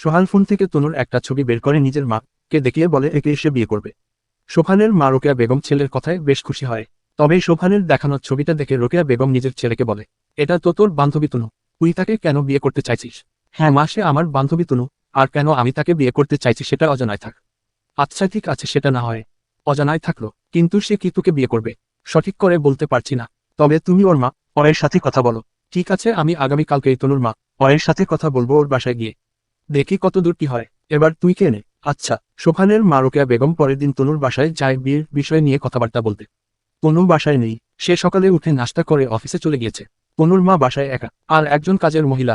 সোহান phone থেকে তনুর একটা ছবি বের করে নিজের মাকে দেখিয়ে বলে, একে এসে বিয়ে করবে। সোফানের মা রোকেয়া বেগম ছেলের কথায় বেশ খুশি হয়। তবে সোফানের দেখানো ছবিটা দেখে রোকেয়া বেগম নিজের ছেলেকে বলে, এটা তো তোর বান্ধবী তনু, তুই তাকে কেন বিয়ে করতে চাইছিস? হ্যাঁ মা, সে আমার বান্ধবী তনু, আর কেন আমি তাকে বিয়ে করতে চাইছি সেটা অজানায় থাক। আচ্ছা ঠিক আছে, সেটা না হয়, অজানায় থাকল, কিন্তু সে কি তোকে বিয়ে করবে? সঠিক করে বলতে পারছি না, তবে তুমি ওর মা ওর সাথে কথা বলো। ঠিক আছে, আমি আগামীকালকে তনুর মা ওর সাথে কথা বলব ওর বাসায় গিয়ে। দেখি কত দূর কি হয়। এবার তুই কে নে। আচ্ছা সোফানের মা রোকেয়া বেগম পরের দিন তনুর বাসায় যায় বিয়ের বিষয় নিয়ে কথাবার্তা বলতে। তনু বাসায় নেই। সে সকালে উঠে নাস্তা করে অফিসে চলে গিয়েছে। তনুর মা বাসায় একা, আর একজন কাজের মহিলা।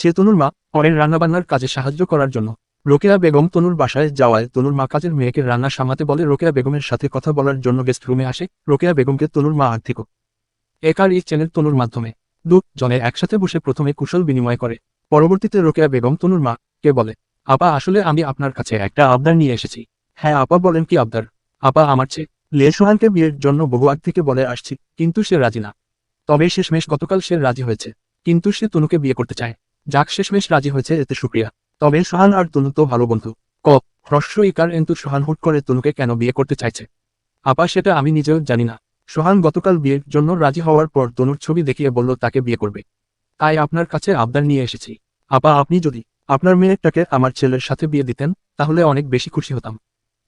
সে তনুর মা পরের রান্নাবান্নার কাজে সাহায্য করার জন্য। রোকেয়া বেগম তনুর বাসায় যাওয়ায় তনুর মা কাজের মেয়েকে রান্না সামাতে বলে রোকেয়া বেগমের সাথে কথা বলার জন্য গেস্ট রুমে আসে। রোকেয়া বেগমকে তনুর মা আর্থিক একার এই চ্যানেল তনুর মাধ্যমে। দু জনে একসাথে বসে প্রথমে কুশল বিনিময় করে। পরবর্তীতে রোকেয়া বেগম তনুর মা কে বলে? আপা, আসলে আমি আপনার কাছে একটা আবদার নিয়ে এসেছি। হ্যাঁ আপা বলেন কি আবদার? আপা আমার চেয়ে লে সোহানকে বিয়ের জন্য বহু আগ থেকে বলে আসছি, কিন্তু সে রাজি না। তবে শেষমেশ গতকাল সে রাজি হয়েছে, কিন্তু সে তনুকে বিয়ে করতে চায়। যাক, শেষমেশ রাজি হয়েছে এতে সুক্রিয়া। তবে সোহান আর তনু তো ভালো বন্ধু। ক, হ্রস্ব ইকার কিন্তু সোহান হুট করে তনুকে কেন বিয়ে করতে চাইছে? আপা, সেটা আমি নিজেও জানি না। সোহান গতকাল বিয়ের জন্য রাজি হওয়ার পর তনুর ছবি দেখিয়ে বলল, তাকে বিয়ে করবে। তাই আপনার কাছে আবদার নিয়ে এসেছি। আপা, আপনি যদি আপনার মেয়েটাকে আমার ছেলের সাথে বিয়ে দিতেন, তাহলে অনেক বেশি খুশি হতাম।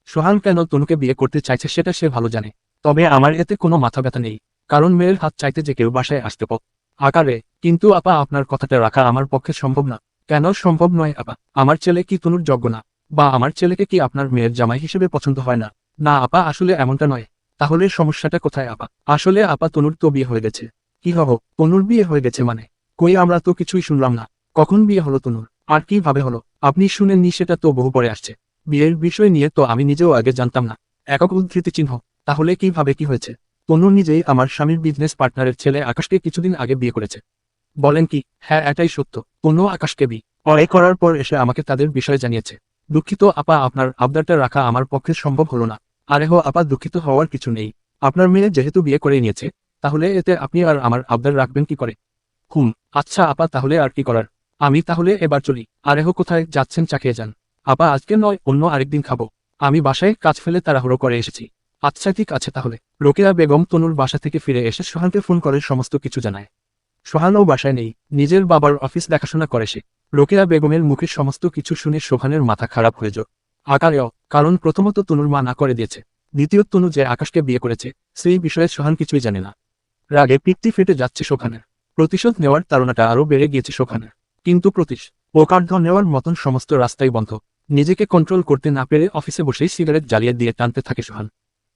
সোহান কেন তনুকে বিয়ে করতে চাইছে সেটা সে ভালো জানে। তবে আমার এতে কোনো মাথা ব্যথা নেই, কারণ মেয়ের হাত চাইতে যে কেউ বাসায় আসতে পক আকারে, কিন্তু আপা, আপনার কথাটা রাখা আমার পক্ষে সম্ভব না। কেন সম্ভব নয় আপা? আমার ছেলে কি তনুর যোগ্য না? বা আমার ছেলেকে কি আপনার মেয়ের জামাই হিসেবে পছন্দ হয় না? না আপা, আসলে এমনটা নয়। তাহলে সমস্যাটা কোথায় আপা? আসলে আপা তনুর তো বিয়ে হয়ে গেছে। কি হব? তনুর বিয়ে হয়ে গেছে মানে? কই আমরা তো কিছুই শুনলাম না। কখন বিয়ে হলো তনুর? আর কীভাবে হলো? আপনি শুনেননি সেটা তো বহু পরে আসছে। বিয়ের বিষয় নিয়ে তো আমি নিজেও আগে জানতাম না। একক উদ্ধৃতি চিহ্ন, তাহলে কীভাবে কি হয়েছে? তনু নিজেই আমার স্বামীর বিজনেস পার্টনারের ছেলে আকাশকে কিছুদিন আগে বিয়ে করেছে। বলেন কি? হ্যাঁ এটাই সত্য। তনু আকাশকে বি অরে করার পর এসে আমাকে তাদের বিষয়ে জানিয়েছে। দুঃখিত আপা, আপনার আবদারটা রাখা আমার পক্ষে সম্ভব হলো না। আরে হো আপা, দুঃখিত হওয়ার কিছু নেই। আপনার মেয়ে যেহেতু বিয়ে করে নিয়েছে, তাহলে এতে আপনি আর আমার আবদার রাখবেন কি করে? হুম আচ্ছা আপা, তাহলে আর কি করার? আমি তাহলে এবার চলি। আরে হো কোথায় যাচ্ছেন চাকিয়ে যান। আপা, আজকে নয়, অন্য আরেকদিন খাব। আমি বাসায় কাজ ফেলে তাড়াহুড়ো করে এসেছি। আচ্ছা ঠিক আছে তাহলে। রোকেয়া বেগম তনুর বাসা থেকে ফিরে এসে সোহানকে ফোন করে সমস্ত কিছু জানায়। সোহানও বাসায় নেই। নিজের বাবার অফিস দেখাশোনা করে সে। রোকেয়া বেগমের মুখে সমস্ত কিছু শুনে সোহানের মাথা খারাপ হয়ে যায়। আকারেও কারণ প্রথমত তনুর মা না করে দিয়েছে। দ্বিতীয়, তনু যে আকাশকে বিয়ে করেছে, সেই বিষয়ে সোহান কিছুই জানে না। রাগে পিকটি ফেটে যাচ্ছে সোখানের প্রতিশোধ নেওয়ার তাড়নাটা আরও বেড়ে গিয়েছে সোখানের কিন্তু প্রতিশ প্রকার্ধ নেওয়ার মতন সমস্ত রাস্তাই বন্ধ। নিজেকে কন্ট্রোল করতে না পেরে অফিসে বসেই সিগারেট জ্বালিয়ে দিয়ে টানতে থাকে সোহান।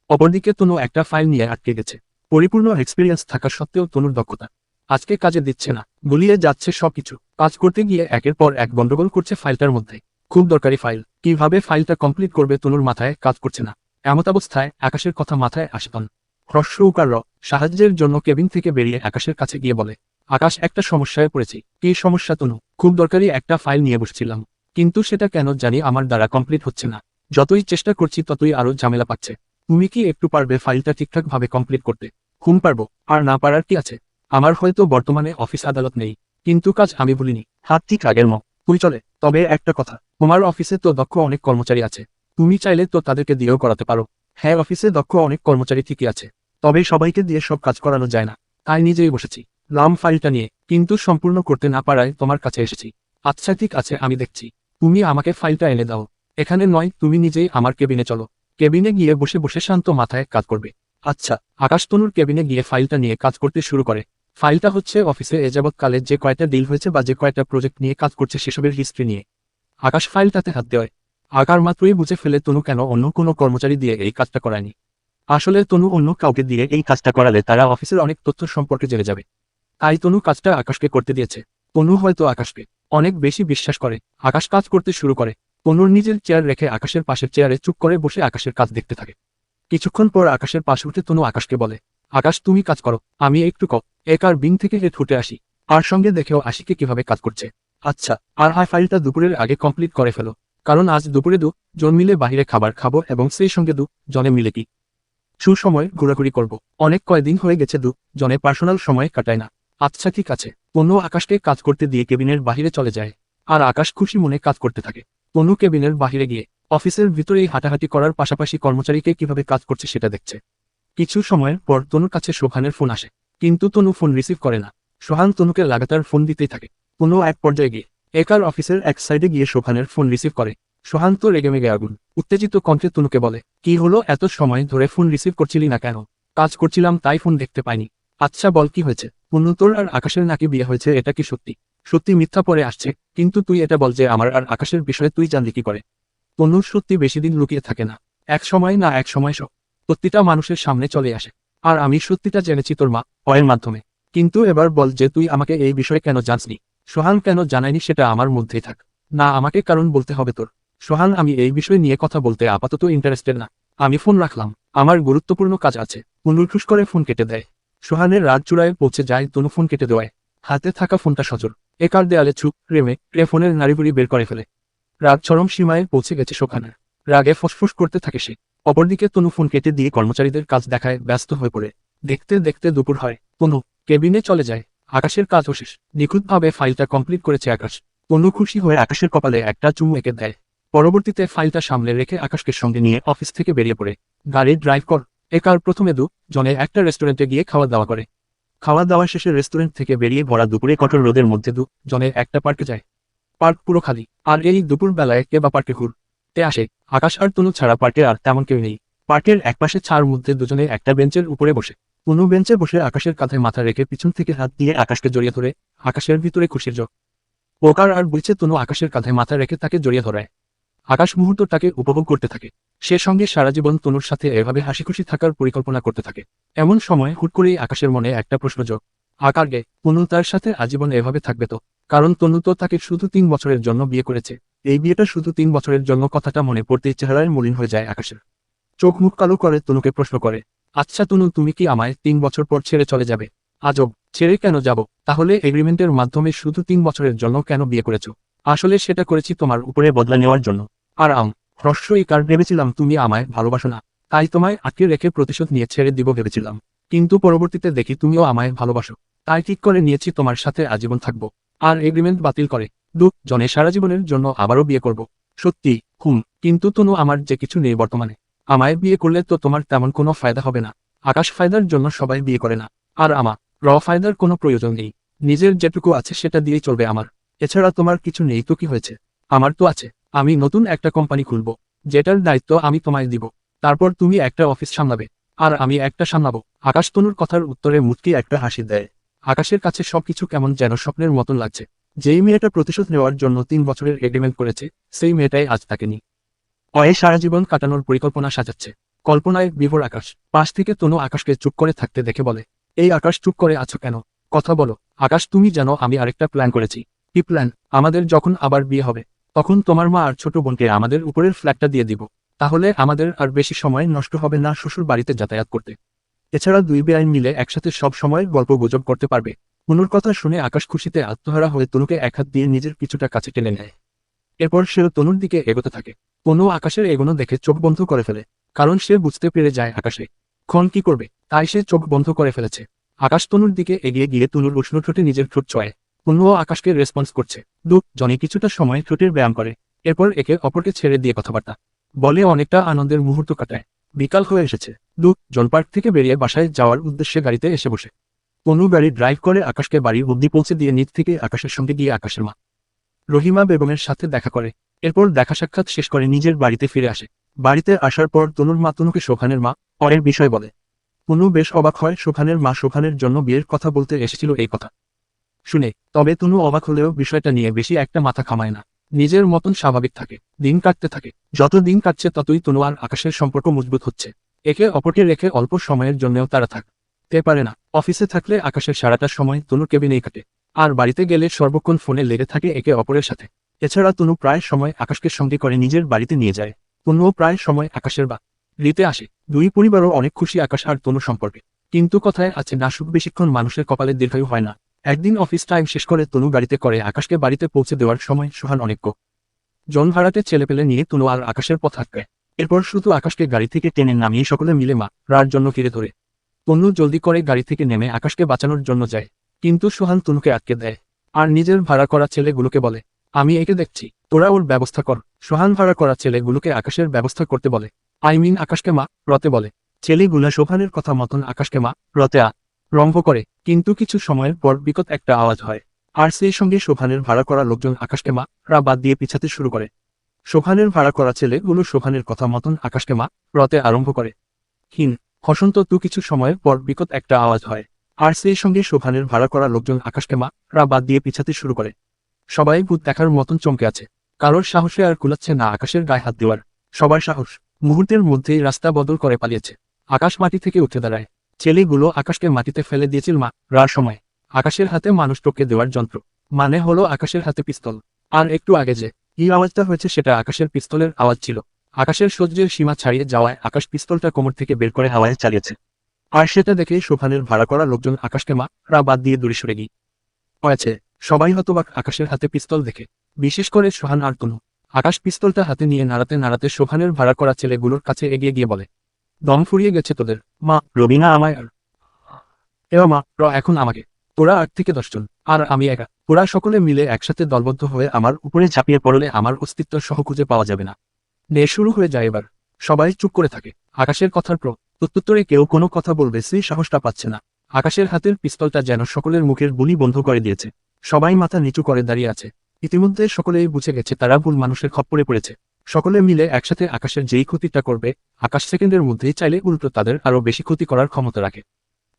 অপরদিকে তনু একটা ফাইল নিয়ে আটকে গেছে। পরিপূর্ণ এক্সপিরিয়েন্স থাকা সত্ত্বেও তনুর দক্ষতা আজকে কাজে দিচ্ছে না। গুলিয়ে যাচ্ছে সবকিছু। কাজ করতে গিয়ে একের পর এক গন্ডগোল করছে ফাইলটার মধ্যে। খুব দরকারি ফাইল কীভাবে ফাইলটা কমপ্লিট করবে তনুর মাথায় কাজ করছে না। এমতাবস্থায় আকাশের কথা মাথায় আসে পান হ্রস্ব উকার র, সাহায্যের জন্য কেবিন থেকে বেরিয়ে আকাশের কাছে গিয়ে বলে আকাশ একটা সমস্যায় পড়েছি। কি সমস্যা তনু? খুব দরকারি একটা ফাইল নিয়ে বসছিলাম। কিন্তু সেটা কেন জানি আমার দ্বারা কমপ্লিট হচ্ছে না। যতই চেষ্টা করছি, ততই আরও ঝামেলা পাচ্ছে। তুমি কি একটু পারবে ফাইলটা ঠিকঠাক ভাবে কমপ্লিট করতে? হুম পারব। আর না পারার কি আছে? আমার হয়তো বর্তমানে অফিস আদালত নেই। কিন্তু কাজ আমি বলিনি হাত ঠিক আগের ম তুই চলে। তবে একটা কথা। তোমার অফিসে তো দক্ষ অনেক কর্মচারী আছে। তুমি চাইলে তো তাদেরকে দিয়েও করাতে পারো। হ্যাঁ অফিসে দক্ষ অনেক কর্মচারী ঠিকই আছে। তবে সবাইকে দিয়ে সব কাজ করানো যায় না। তাই নিজেই বসেছি। লাম ফাইলটা নিয়ে, কিন্তু সম্পূর্ণ করতে না পারায় তোমার কাছে এসেছি। আচ্ছা ঠিক আছে, আমি দেখছি। তুমি আমাকে ফাইলটা এনে দাও। এখানে নয়, তুমি নিজেই আমার কেবিনে চলো। কেবিনে গিয়ে বসে বসে শান্ত মাথায় কাজ করবে। আচ্ছা আকাশতনুর কেবিনে গিয়ে ফাইলটা নিয়ে কাজ করতে শুরু করে। ফাইলটা হচ্ছে অফিসে এ যাবৎকালে যে কয়টা ডিল হয়েছে বা যে কয়টা প্রজেক্ট নিয়ে কাজ করছে সেসবের হিস্ট্রি নিয়ে। আকাশ ফাইলটাতে হাত দেয় আকার মাত্রই বুঝে ফেলে তনু কেন অন্য কোনো কর্মচারী দিয়ে এই কাজটা করায়নি। আসলে তনু অন্য কাউকে দিয়ে এই কাজটা করালে তারা অফিসের অনেক তথ্য সম্পর্কে জেনে যাবে। তাই তনু কাজটা আকাশকে করতে দিয়েছে। তনু হয়তো আকাশকে অনেক বেশি বিশ্বাস করে। আকাশ কাজ করতে শুরু করে। তনুর নিজের চেয়ার রেখে আকাশের পাশের চেয়ারে চুপ করে বসে আকাশের কাজ দেখতে থাকে। কিছুক্ষণ পর আকাশের পাশে উঠে তনু আকাশকে বলে, আকাশ, তুমি কাজ করো, আমি একটু ক এক আর বিং থেকে হেট আসি। আর সঙ্গে দেখেও আশিকে কীভাবে কাজ করছে। আচ্ছা আর হাই ফাইলটা দুপুরের আগে কমপ্লিট করে ফেলো, কারণ আজ দুপুরে দু, জন মিলে বাহিরে খাবার খাব এবং সেই সঙ্গে দু, জনে মিলে কি? সুসময় ঘোরাঘুরি করব। অনেক কয়দিন হয়ে গেছে দু, জনে পার্সোনাল সময় কাটায় না। আচ্ছা ঠিক আছে। কোনো আকাশকে কাজ করতে দিয়ে কেবিনের বাহিরে চলে যায়। আর আকাশ খুশি মনে কাজ করতে থাকে। তনু কেবিনের বাহিরে গিয়ে অফিসের ভিতরেই হাঁটাহাঁটি করার পাশাপাশি কর্মচারীকে কীভাবে কাজ করছে সেটা দেখছে। কিছু সময়ের পর তনুর কাছে সোহানের ফোন আসে। কিন্তু তনু ফোন রিসিভ করে না। সোহান তনুকে লাগাতার ফোন দিতেই থাকে। তনু এক পর্যায়ে গিয়ে একার অফিসের এক সাইডে গিয়ে সোহানের ফোন রিসিভ করে। সোহান তো রেগে মেগে আগুন। উত্তেজিত কণ্ঠে তনুকে বলে, কি হলো? এত সময় ধরে ফোন রিসিভ করছিলি না কেন? কাজ করছিলাম, তাই ফোন দেখতে পাইনি। আচ্ছা বল কি হয়েছে? তনু তোর আর আকাশের নাকি বিয়ে হয়েছে, এটা কি সত্যি? সত্যি মিথ্যা পরে আসছে, কিন্তু তুই এটা বল যে আমার আর আকাশের বিষয়ে তুই জানলি কি করে। তনুর সত্যি বেশি দিন লুকিয়ে থাকে না। এক সময় না এক সময় সব। সত্যিটা মানুষের সামনে চলে আসে। আর আমি সত্যিটা জেনেছি তোর মা, অয়ের মাধ্যমে। কিন্তু এবার বল যে তুই আমাকে এই বিষয়ে কেন জানসনি? সোহান কেন জানায়নি সেটা আমার মধ্যেই থাক। না, আমাকে কারণ বলতে হবে তোর। সোহান, আমি এই বিষয় নিয়ে কথা বলতে আপাতত ইন্টারেস্টেড না। আমি ফোন রাখলাম। আমার গুরুত্বপূর্ণ কাজ আছে। পুনরুঠুস করে ফোন কেটে দেয়। সোহানের রাত চূড়ায় পৌঁছে যায় তনু ফোন কেটে দেওয়ায়। হাতে থাকা ফোনটা সজল একার দেয়ালে ছুপ রেমে রে ফোনের নাড়িবুড়ি বের করে ফেলে। রাত চরম সীমায় পৌঁছে গেছে সোখানের রাগে ফসফস করতে থাকে সে। অপরদিকে তনু ফোন কেটে দিয়ে কর্মচারীদের কাজ দেখায় ব্যস্ত হয়ে পড়ে। দেখতে দেখতে দুপুর হয়। তনু, কেবিনে চলে যায়। আকাশের কাজও শেষ। নিখুঁতভাবে ফাইলটা কমপ্লিট করেছে আকাশ। তনু খুশি হয়ে আকাশের কপালে একটা চুমু এঁকে দেয়। পরবর্তীতে ফাইলটা সামলে রেখে আকাশকে সঙ্গে নিয়ে অফিস থেকে বেরিয়ে পড়ে। গাড়ি ড্রাইভ কর। একার প্রথমে দু, জনে একটা রেস্টুরেন্টে গিয়ে খাওয়া দাওয়া করে। খাওয়া দাওয়া শেষে রেস্টুরেন্ট থেকে বেরিয়ে ভরা দুপুরে কঠোর রোদের মধ্যে দু, জনে একটা পার্কে যায়। পার্ক পুরো খালি, আর এই দুপুর বেলায় কে বা পার্কে ঘুরতে আসে, আকাশ আর তনু ছাড়া পার্কে আর তেমন কেউ নেই। পার্কের একপাশে ছাড় মধ্যে দুজনে একটা বেঞ্চের উপরে বসে। তনু বেঞ্চে বসে আকাশের কাঁধে মাথা রেখে পিছন থেকে হাত দিয়ে আকাশকে জড়িয়ে ধরে, আকাশের ভিতরে খুশির যোগ পোকার আর বুঝছে তনু আকাশের কাঁধে মাথা রেখে তাকে জড়িয়ে ধরায়। আকাশ মুহূর্তটাকে উপভোগ করতে থাকে। সে সঙ্গে সারা জীবন তনুর সাথে এভাবে হাসি খুশি থাকার পরিকল্পনা করতে থাকে। এমন সময় হুট করেই আকাশের মনে একটা প্রশ্ন যোগ আকার গে, তনু তার সাথে আজীবন এভাবে থাকবে তো? কারণ তনু তো তাকে শুধু তিন বছরের জন্য বিয়ে করেছে। এই বিয়েটা শুধু তিন বছরের জন্য কথাটা মনে পড়তেই চেহারায় মলিন হয়ে যায় আকাশের। চোখ মুখ কালো করে তনুকে প্রশ্ন করে আচ্ছা তনু, তুমি কি আমায় তিন বছর পর ছেড়ে চলে যাবে? আজব, ছেড়ে কেন যাব? তাহলে এগ্রিমেন্টের মাধ্যমে শুধু তিন বছরের জন্য কেন বিয়ে করেছ? আসলে সেটা করেছি তোমার উপরে বদলা নেওয়ার জন্য। আর আম হ্রস্বই কার ভেবেছিলাম তুমি আমায় ভালোবাসো না। তাই তোমায় আটকে রেখে প্রতিশোধ নিয়ে ছেড়ে দিব ভেবেছিলাম। কিন্তু পরবর্তীতে দেখি তুমিও আমায় ভালোবাসো। তাই ঠিক করে নিয়েছি তোমার সাথে আজীবন থাকব। আর এগ্রিমেন্ট বাতিল করে, দু, জনে সারা জীবনের জন্য আবারও বিয়ে করব। সত্যি, হুম, কিন্তু তনু আমার যে কিছু নেই বর্তমানে। আমায় বিয়ে করলে তো তোমার তেমন কোনো ফায়দা হবে না। আকাশ ফায়দার জন্য সবাই বিয়ে করে না। আর আমা, র ফায়দার কোনো প্রয়োজন নেই। নিজের যেটুকু আছে সেটা দিয়েই চলবে আমার। এছাড়া তোমার কিছু নেই তো কি হয়েছে? আমার তো আছে। আমি নতুন একটা কোম্পানি খুলব, যেটার দায়িত্ব আমি তোমায় দিব। তারপর তুমি একটা অফিস সামলাবে, আর আমি একটা সামলাবো। আকাশ তনুর কথার উত্তরে মুটকি একটা হাসি দেয়। আকাশের কাছে সবকিছু কেমন যেন স্বপ্নের মতন লাগছে। যেই মেয়েটা প্রতিশোধ নেওয়ার জন্য তিন বছরের এগ্রিমেন্ট করেছে, সেই মেয়েটাই আজ তাকে নি অয়ে সারা জীবন কাটানোর পরিকল্পনা সাজাচ্ছে। কল্পনায় বিভোর আকাশ। পাশ থেকে তনু আকাশকে চুপ করে থাকতে দেখে বলে, এই আকাশ চুপ করে আছো কেন? কথা বলো। আকাশ, তুমি জানো আমি আরেকটা প্ল্যান করেছি। কি প্ল্যান? আমাদের যখন আবার বিয়ে হবে। তখন তোমার মা আর ছোট বোনকে আমাদের উপরের ফ্ল্যাটটা দিয়ে দিব। তাহলে আমাদের আর বেশি সময় নষ্ট হবে না শ্বশুর বাড়িতে যাতায়াত করতে। এছাড়া দুই বেআইন মিলে একসাথে সব সময় গল্প গুজব করতে পারবে। তনুর কথা শুনে আকাশ খুশিতে আত্মহারা হয়ে তনুকে এক হাত দিয়ে নিজের কিছুটা কাছে টেনে নেয়। এরপর সেও তনুর দিকে এগোতে থাকে। তনু আকাশের এগোনো দেখে চোখ বন্ধ করে ফেলে, কারণ সে বুঝতে পেরে যায় আকাশে। ক্ষণ কি করবে? তাই সে চোখ বন্ধ করে ফেলেছে। আকাশ তনুর দিকে এগিয়ে গিয়ে তনুর উষ্ণ ঠোঁটে নিজের ঠোঁট চয়ে তনুও আকাশকে রেসপন্স করছে। দু জনে কিছুটা সময় ঠোঁটের ব্যায়াম করে, এরপর একে অপরকে ছেড়ে দিয়ে কথাবার্তা বলে অনেকটা আনন্দের মুহূর্ত কাটায়। বিকাল হয়ে এসেছে। দু জন পার্ক থেকে বেরিয়ে বাসায় যাওয়ার উদ্দেশ্যে গাড়িতে এসে বসে। তনু গাড়ি ড্রাইভ করে আকাশকে বাড়ির অব্দি পৌঁছে দিয়ে নিচ থেকে আকাশের সঙ্গে গিয়ে আকাশের মা রহিমা বেগমের সাথে দেখা করে। এরপর দেখা সাক্ষাৎ শেষ করে নিজের বাড়িতে ফিরে আসে। বাড়িতে আসার পর তনুর মা তনুকে শোখানের মা পরের বিষয় বলে। তনু বেশ অবাক হয় শোখানের মা শোখানের জন্য বিয়ের কথা বলতে এসেছিল এই কথা। শুনে, তবে তনু অবাক হলেও বিষয়টা নিয়ে বেশি একটা মাথা খামায় না। নিজের মতন স্বাভাবিক থাকে, দিন কাটতে থাকে। যত দিন কাটছে, ততই তনু আর আকাশের সম্পর্ক মজবুত হচ্ছে। একে অপরকে রেখে অল্প সময়ের জন্যও তারা থাকতে পারে না, অফিসে থাকলে আকাশের সারাটা সময় তনুর কেবিনেই কাটে। আর বাড়িতে গেলে সর্বক্ষণ ফোনে লেগে থাকে একে অপরের সাথে। এছাড়া তনু প্রায় সময় আকাশকে সঙ্গে করে নিজের বাড়িতে নিয়ে যায়। তনুও প্রায় সময় আকাশের বা রিতে আসে। দুই পরিবারও অনেক খুশি আকাশ আর তনু সম্পর্কে। কিন্তু কথায় আছে, না সুখ বেশিক্ষণ মানুষের কপালে দীর্ঘায়ু হয় না। একদিন অফিস টাইম শেষ করে তনু গাড়িতে করে আকাশকে বাড়িতে পৌঁছে দেওয়ার সময় সোহান অনেক জন ভাড়াতে ছেলেপেলে নিয়ে তনু আর আকাশের পথ আটকায় এরপর শুধু আকাশকে গাড়ি থেকে টেনে নামিয়ে সকলে মিলে মা রার জন্য ফিরে ধরে। তনু জলদি করে গাড়ি থেকে নেমে আকাশকে বাঁচানোর জন্য যায়, কিন্তু সোহান তনুকে আটকে দেয়। আর নিজের ভাড়া করা ছেলেগুলোকে বলে, আমি একে দেখছি, তোরা ওর ব্যবস্থা কর। সোহান ভাড়া করা ছেলেগুলোকে আকাশের ব্যবস্থা করতে বলে। আই মিন আকাশকে মা রতে বলে। ছেলেগুলা সোহানের কথা মতন আকাশকে মা রতে আ রম্ভ করে, কিন্তু কিছু সময়ের পর বিকট একটা আওয়াজ হয়। আর সেই সঙ্গে শোভানের ভাড়া করা লোকজন আকাশকে মা, রা বাদ দিয়ে পিছাতে শুরু করে। শোভানের ভাড়া করা ছেলেগুলো শোভানের কথা মতন আকাশকে মা রতে আরম্ভ করে। হিন হসন্ত তু কিছু সময়ের পর বিকট একটা আওয়াজ হয়। আর সেই সঙ্গে শোভানের ভাড়া করা লোকজন আকাশকে মা, রা বাদ দিয়ে পিছাতে শুরু করে। সবাই ভূত দেখার মতন চমকে আছে। কারোর সাহসে আর কুলাচ্ছে না আকাশের গায়ে হাত দেওয়ার। সবার সাহস মুহূর্তের মধ্যেই রাস্তা বদল করে পালিয়েছে। আকাশ মাটি থেকে উঠে দাঁড়ায়। ছেলেগুলো আকাশকে মাটিতে ফেলে দিয়েছিল মা, রার সময়। আকাশের হাতে মানুষ টোকে দেওয়ার যন্ত্র। মানে হলো আকাশের হাতে পিস্তল। আর একটু আগে যে এই আওয়াজটা হয়েছে সেটা আকাশের পিস্তলের আওয়াজ ছিল। আকাশের সহ্যের সীমা ছাড়িয়ে যাওয়ায় আকাশ পিস্তলটা কোমর থেকে বের করে হাওয়ায় চালিয়েছে। আর সেটা দেখে সোফানের ভাড়া করা লোকজন আকাশকে মা, রা বাদ দিয়ে দূরে সরে গিয়ে হয়েছে সবাই হতবাক আকাশের হাতে পিস্তল দেখে। বিশেষ করে সোহান আর কোনো আকাশ পিস্তলটা হাতে নিয়ে নাড়াতে নাড়াতে সোহানের ভাড়া করা ছেলেগুলোর কাছে এগিয়ে গিয়ে বলে দম ফুরিয়ে গেছে তোদের। মা, রবিনা আমায় আর এও মা, র, এখন আমাকে। তোরা আট থেকে দশজন আর আমি একা। ওরা সকলে মিলে একসাথে দলবদ্ধ হয়ে আমার উপরে ঝাঁপিয়ে পড়লে আমার অস্তিত্ব সহ খুঁজে পাওয়া যাবে না। নে, শুরু হয়ে যায় এবার। সবাই চুপ করে থাকে। আকাশের কথার প্র প্রত্যুত্তরে কেউ কোনো কথা বলবে সেই সাহসটা পাচ্ছে না। আকাশের হাতের পিস্তলটা যেন সকলের মুখের বুলি বন্ধ করে দিয়েছে। সবাই মাথা নিচু করে দাঁড়িয়ে আছে। ইতিমধ্যে সকলেই বুঝে গেছে তারা ভুল মানুষের খপ্পরে পড়েছে। সকলে মিলে একসাথে আকাশের যেই ক্ষতিটা করবে, আকাশ সেকেন্ডের মধ্যেই চাইলে উল্টো তাদের আরও বেশি ক্ষতি করার ক্ষমতা রাখে।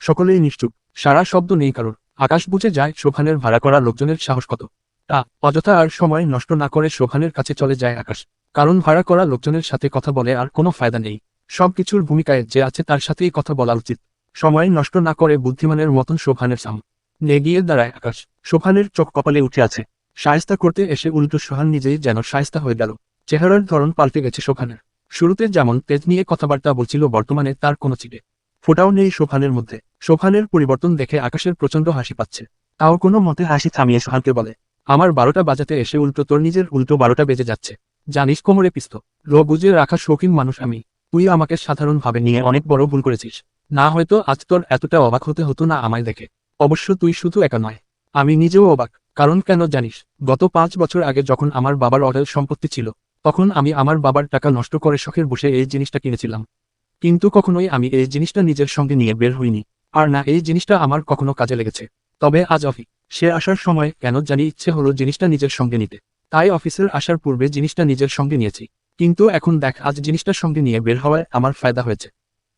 সকলেই নিশ্চুপ। সারা শব্দ নেই কারোর। আকাশ বুঝে যায় শোভানের ভাড়া করা লোকজনের সাহস কত। তা, অযথা আর সময় নষ্ট না করে শোভানের কাছে চলে যায় আকাশ। কারণ ভাড়া করা লোকজনের সাথে কথা বলে আর কোনো ফায়দা নেই। সবকিছুর ভূমিকায় যে আছে তার সাথেই কথা বলা উচিত। সময় নষ্ট না করে বুদ্ধিমানের মতন শোভানের সাম। নেগিয়ে দাঁড়ায় আকাশ। শোভানের চোখ কপালে উঠে আছে। সায়স্তা করতে এসে উল্টো সোহান নিজেই যেন সায়স্তা হয়ে গেল। চেহারার ধরন পাল্টে গেছে শোভানের শুরুতে যেমন তেজ নিয়ে কথাবার্তা বলছিল, বর্তমানে তার কোনো চিটে ফোটাও নেই সোফানের মধ্যে। সোফানের পরিবর্তন দেখে আকাশের প্রচণ্ড হাসি পাচ্ছে। তাও কোনো মতে হাসি থামিয়ে সোহানকে বলে, আমার বারোটা বাজাতে এসে উল্টো তোর নিজের উল্টো বারোটা বেজে যাচ্ছে। জানিস কোমরে পিস্ত লো বুঝে রাখা শৌখিন মানুষ আমি। তুই আমাকে সাধারণভাবে নিয়ে অনেক বড় ভুল করেছিস। না হয়তো আজ তোর এতটা অবাক হতে হতো না আমায় দেখে। অবশ্য তুই শুধু একা নয়। আমি নিজেও অবাক। কারণ কেন জানিস, গত পাঁচ বছর আগে যখন আমার বাবার অর্ডার সম্পত্তি ছিল তখন আমি আমার বাবার টাকা নষ্ট করে শখের বসে এই জিনিসটা কিনেছিলাম। কিন্তু কখনোই আমি এই জিনিসটা নিজের সঙ্গে নিয়ে বের হইনি। আর না, এই জিনিসটা আমার কখনো কাজে লেগেছে। তবে আজ অফি সে আসার সময় কেন জানি ইচ্ছে হলো জিনিসটা নিজের সঙ্গে নিতে। তাই অফিসের আসার পূর্বে জিনিসটা নিজের সঙ্গে নিয়েছি। কিন্তু এখন দেখ, আজ জিনিসটার সঙ্গে নিয়ে বের হওয়ায় আমার ফায়দা হয়েছে।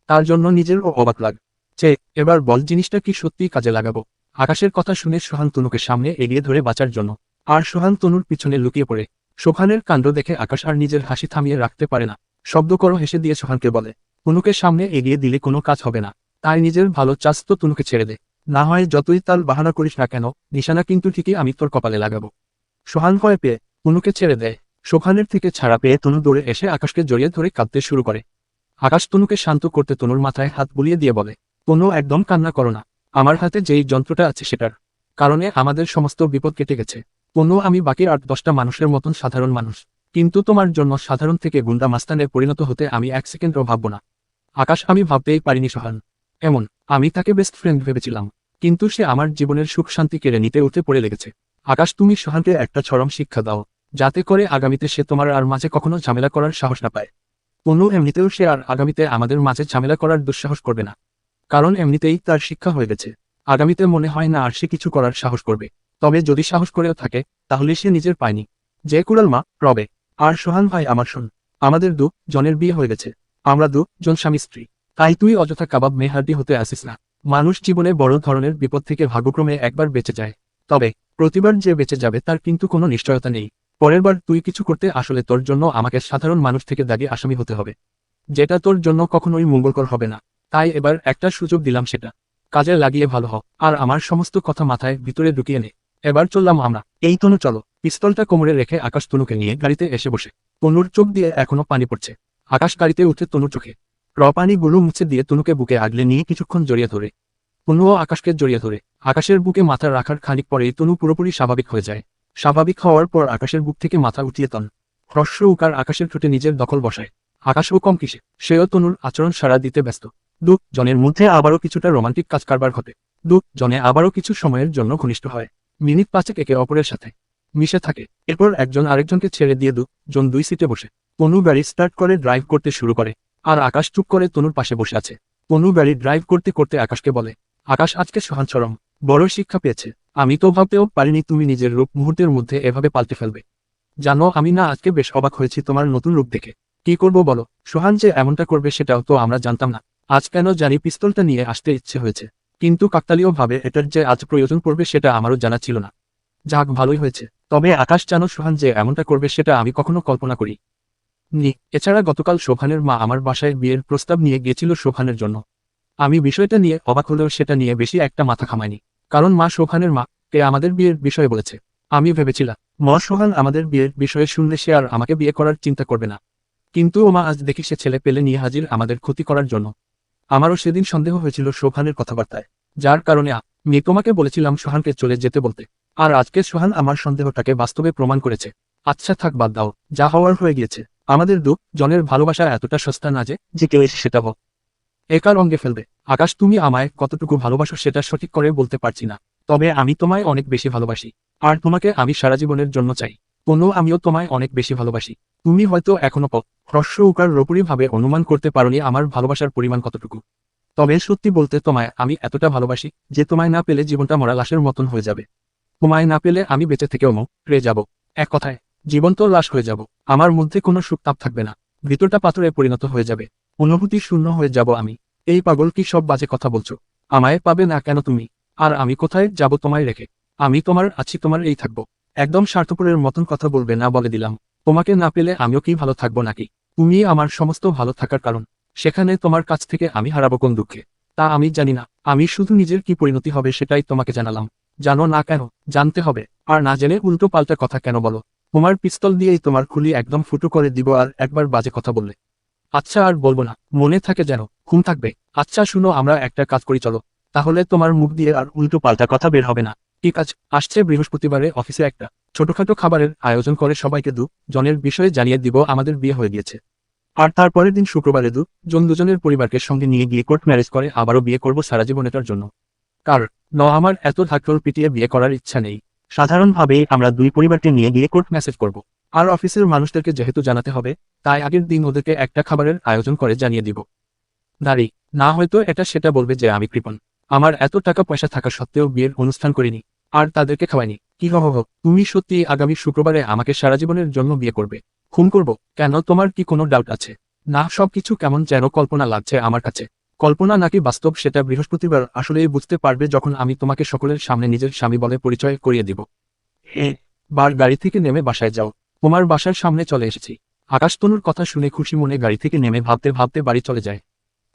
তার জন্য নিজেরও অবাক লাগ চে এবার বল জিনিসটা কি সত্যিই কাজে লাগাবো? আকাশের কথা শুনে সোহান তনুকে সামনে এগিয়ে ধরে বাঁচার জন্য। আর সোহান তনুর পিছনে লুকিয়ে পড়ে। সোহানের কাণ্ড দেখে আকাশ আর নিজের হাসি থামিয়ে রাখতে পারে না। শব্দ করো হেসে দিয়ে সোহানকে বলে, তনুকে সামনে এগিয়ে দিলে কোনো কাজ হবে না। তাই নিজের ভালো চাষ তো তনুকে ছেড়ে দে। না হয় যতই তাল বাহানা করিস না কেন, নিশানা কিন্তু ঠিকই আমি তোর কপালে লাগাবো সোহান ভয় পেয়ে তনুকে ছেড়ে দেয়। সোহানের থেকে ছাড়া পেয়ে তনু দৌড়ে এসে আকাশকে জড়িয়ে ধরে কাঁদতে শুরু করে। আকাশ তনুকে শান্ত করতে তনুর মাথায় হাত বুলিয়ে দিয়ে বলে, তনু, একদম কান্না করো না। আমার হাতে যেই যন্ত্রটা আছে সেটার কারণে আমাদের সমস্ত বিপদ কেটে গেছে। তনু আমি বাকি আট দশটা মানুষের মতন সাধারণ মানুষ। কিন্তু তোমার জন্য সাধারণ থেকে গুন্ডা মাস্তানে পরিণত হতে আমি এক সেকেন্ডও ভাবব না। আকাশ আমি ভাবতেই পারিনি সোহান। এমন, আমি তাকে বেস্ট ফ্রেন্ড ভেবেছিলাম। কিন্তু সে আমার জীবনের সুখ শান্তি কেড়ে নিতে উঠে পড়ে লেগেছে। আকাশ, তুমি সোহানকে একটা চরম শিক্ষা দাও, যাতে করে আগামীতে সে তোমার আর মাঝে কখনো ঝামেলা করার সাহস না পায়। কোনো এমনিতেও সে আর আগামীতে আমাদের মাঝে ঝামেলা করার দুঃসাহস করবে না। কারণ এমনিতেই তার শিক্ষা হয়ে গেছে। আগামীতে মনে হয় না আর সে কিছু করার সাহস করবে। তবে যদি সাহস করেও থাকে, তাহলে সে নিজের পায়নি। যে কুড়াল মা, রবে, আর সোহান ভাই আমার শোন, আমাদের দু জনের বিয়ে হয়ে গেছে। আমরা দু জন স্বামী স্ত্রী। তাই তুই অযথা কাবাব মেহার্দি হতে আসিস না। মানুষ জীবনে বড় ধরনের বিপদ থেকে ভাগ্যক্রমে একবার বেঁচে যায়। তবে প্রতিবার যে বেঁচে যাবে তার কিন্তু কোনো নিশ্চয়তা নেই। পরের বার তুই কিছু করতে আসলে তোর জন্য আমাকে সাধারণ মানুষ থেকে দাঁড়িয়ে আসামি হতে হবে। যেটা তোর জন্য কখনোই মঙ্গলকর হবে না। তাই এবার একটা সুযোগ দিলাম সেটা। কাজে লাগিয়ে ভালো হ, আর আমার সমস্ত কথা মাথায় ভিতরে ঢুকিয়ে নে। এবার চললাম আমরা। এই তনু, চলো। পিস্তলটা কোমরে রেখে আকাশ তনুকে নিয়ে গাড়িতে এসে বসে। তনুর চোখ দিয়ে এখনও পানি পড়ছে। আকাশ গাড়িতে উঠে তনুর চোখে। রপানিগুলো মুছে দিয়ে তনুকে বুকে আগলে নিয়ে কিছুক্ষণ জড়িয়ে ধরে। তনুও আকাশকে জড়িয়ে ধরে। আকাশের বুকে মাথা রাখার খানিক পরেই তনু পুরোপুরি স্বাভাবিক হয়ে যায়। স্বাভাবিক হওয়ার পর আকাশের বুক থেকে মাথা উঠিয়ে তন। হ্রস্ব উকার আকাশের ঠোঁটে নিজের দখল বসায়। আকাশও কম কিসে। সেও তনুর আচরণ সারা দিতে ব্যস্ত। দু জনের মধ্যে আবারও কিছুটা রোমান্টিক কাজ কারবার ঘটে। দু জনে আবারও কিছু সময়ের জন্য ঘনিষ্ঠ হয়। মিনিট পাঁচেক একে অপরের সাথে মিশে থাকে। এরপর একজন আরেকজনকে ছেড়ে দিয়ে দুজন দুই সিটে বসে। তনু গাড়ি স্টার্ট করে ড্রাইভ করতে শুরু করে। আর আকাশ চুপ করে তনুর পাশে বসে আছে। তনু গাড়ি ড্রাইভ করতে করতে আকাশকে বলে, আকাশ, আজকে সোহান চরম বড় শিক্ষা পেয়েছে। আমি তো ভাবতেও পারিনি তুমি নিজের রূপ মুহূর্তের মধ্যে এভাবে পাল্টে ফেলবে। জানো, আমি না আজকে বেশ অবাক হয়েছি তোমার নতুন রূপ দেখে। কি করব বলো? সোহান যে এমনটা করবে সেটাও তো আমরা জানতাম না। আজ কেন জানি পিস্তলটা নিয়ে আসতে ইচ্ছে হয়েছে। কিন্তু কাকতালীয় ভাবে এটার যে আজ প্রয়োজন পড়বে সেটা আমারও জানা ছিল না। যাক, ভালোই হয়েছে। তবে আকাশ জানো সোহান যে এমনটা করবে সেটা আমি কখনো কল্পনা করি। নি, এছাড়া গতকাল শোভানের মা আমার বাসায় বিয়ের প্রস্তাব নিয়ে গিয়েছিল শোভানের জন্য। আমি বিষয়টা নিয়ে অবাক হলেও সেটা নিয়ে বেশি একটা মাথা খামাইনি কারণ মা শোভানের মা, কে আমাদের বিয়ের বিষয়ে বলেছে। আমি ভেবেছিলাম, ম সোহান আমাদের বিয়ের বিষয়ে শুনলে সে আর আমাকে বিয়ে করার চিন্তা করবে না। কিন্তু ও মা আজ দেখি সে ছেলে পেলে নিয়ে হাজির আমাদের ক্ষতি করার জন্য। আমারও সেদিন সন্দেহ হয়েছিল সোহানের কথাবার্তায়, যার কারণে আমি তোমাকে বলেছিলাম সোহানকে চলে যেতে বলতে। আর আজকে সোহান আমার সন্দেহটাকে বাস্তবে প্রমাণ করেছে। আচ্ছা থাক, বাদ দাও, যা হওয়ার হয়ে গিয়েছে। আমাদের দু জনের ভালোবাসা এতটা সস্তা না যে যে কেউ এসে সেটা একার অঙ্গে ফেলবে। আকাশ, তুমি আমায় কতটুকু ভালোবাসো সেটা সঠিক করে বলতে পারছি না। তবে আমি তোমায় অনেক বেশি ভালোবাসি। আর তোমাকে আমি সারা জীবনের জন্য চাই। কোনো আমিও তোমায় অনেক বেশি ভালোবাসি। তুমি হয়তো এখনও প হ্রস্ব উকার রপুরি ভাবে অনুমান করতে পারোনি আমার ভালোবাসার পরিমাণ কতটুকু। তবে সত্যি বলতে তোমায় আমি এতটা ভালোবাসি যে তোমায় না পেলে জীবনটা মরা লাশের মতন হয়ে যাবে। তোমায় না পেলে আমি বেঁচে থেকেও মরে যাব। এক কথায় জীবন্ত লাশ হয়ে যাব, আমার মধ্যে কোনো সুখ তাপ থাকবে না। ভিতরটা পাথরে পরিণত হয়ে যাবে, অনুভূতি শূন্য হয়ে যাব আমি। এই পাগল কি সব বাজে কথা বলছো? আমায় পাবে না কেন তুমি? আর আমি কোথায় যাব তোমায় রেখে? আমি তোমার, আছি তোমার, এই থাকব। একদম স্বার্থপরের মতন কথা বলবে না বলে দিলাম। তোমাকে না পেলে আমিও কি ভালো থাকব নাকি? তুমি আমার সমস্ত ভালো থাকার কারণ। সেখানে তোমার কাছ থেকে আমি হারাবো কোন দুঃখে? তা আমি জানি না। আমি শুধু নিজের কি পরিণতি হবে সেটাই তোমাকে জানালাম। জানো না কেন? জানতে হবে। আর না জেনে উল্টো পাল্টা কথা কেন বলো? তোমার পিস্তল দিয়েই তোমার খুলি একদম ফুটো করে দিব আর একবার বাজে কথা বললে। আচ্ছা আর বলব না। মনে থাকে যেন, ঘুম থাকবে। আচ্ছা শুনো, আমরা একটা কাজ করি, চলো। তাহলে তোমার মুখ দিয়ে আর উল্টো পাল্টা কথা বের হবে না। ঠিক আছে আসছে বৃহস্পতিবারে অফিসে একটা। ছোটখাটো খাবারের আয়োজন করে সবাইকে দু, জনের বিষয়ে জানিয়ে দিব আমাদের বিয়ে হয়ে গিয়েছে। আর তারপরের দিন শুক্রবারে দু, জন দুজনের পরিবারকে সঙ্গে নিয়ে গিয়ে কোর্ট ম্যারেজ করে আবারও বিয়ে করব সারা জীবন এটার জন্য। কার? ন, আমার এত ধাক্রল পিটিয়ে বিয়ে করার ইচ্ছা নেই। সাধারণভাবে আমরা দুই পরিবারকে নিয়ে গিয়ে কোর্ট মেসেজ করব। আর অফিসের মানুষদেরকে যেহেতু জানাতে হবে, তাই আগের দিন ওদেরকে একটা খাবারের আয়োজন করে জানিয়ে দিব। দাঁড়ি, না হয়তো এটা সেটা বলবে যে আমি কৃপণ। আমার এত টাকা পয়সা থাকা সত্ত্বেও বিয়ের অনুষ্ঠান করিনি। আর তাদেরকে খাওয়াইনি। কি হহ তুমি সত্যি আগামী শুক্রবারে আমাকে সারা জীবনের জন্য বিয়ে করবে। খুন করব? কেন? তোমার কি কোনো ডাউট আছে? না, সবকিছু কেমন যেন কল্পনা লাগছে আমার কাছে। কল্পনা নাকি বাস্তব সেটা বৃহস্পতিবার আসলেই বুঝতে পারবে যখন আমি তোমাকে সকলের সামনে নিজের স্বামী বলে পরিচয় করিয়ে দিব। বার গাড়ি থেকে নেমে বাসায় যাও। তোমার বাসার সামনে চলে এসেছি। আকাশতনুর কথা শুনে খুশি মনে গাড়ি থেকে নেমে ভাবতে ভাবতে বাড়ি চলে যায়।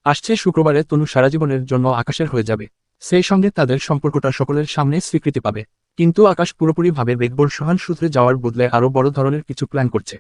আসছে শুক্রবারে তনু সারা জীবনের জন্য আকাশের হয়ে যাবে। সেই সঙ্গে তাদের সম্পর্কটা সকলের সামনে স্বীকৃতি পাবে। কিন্তু আকাশ পুরোপুরিভাবে বেগবর সোহান সূত্রে যাওয়ার বদলে আরও বড় ধরনের কিছু প্ল্যান করছে।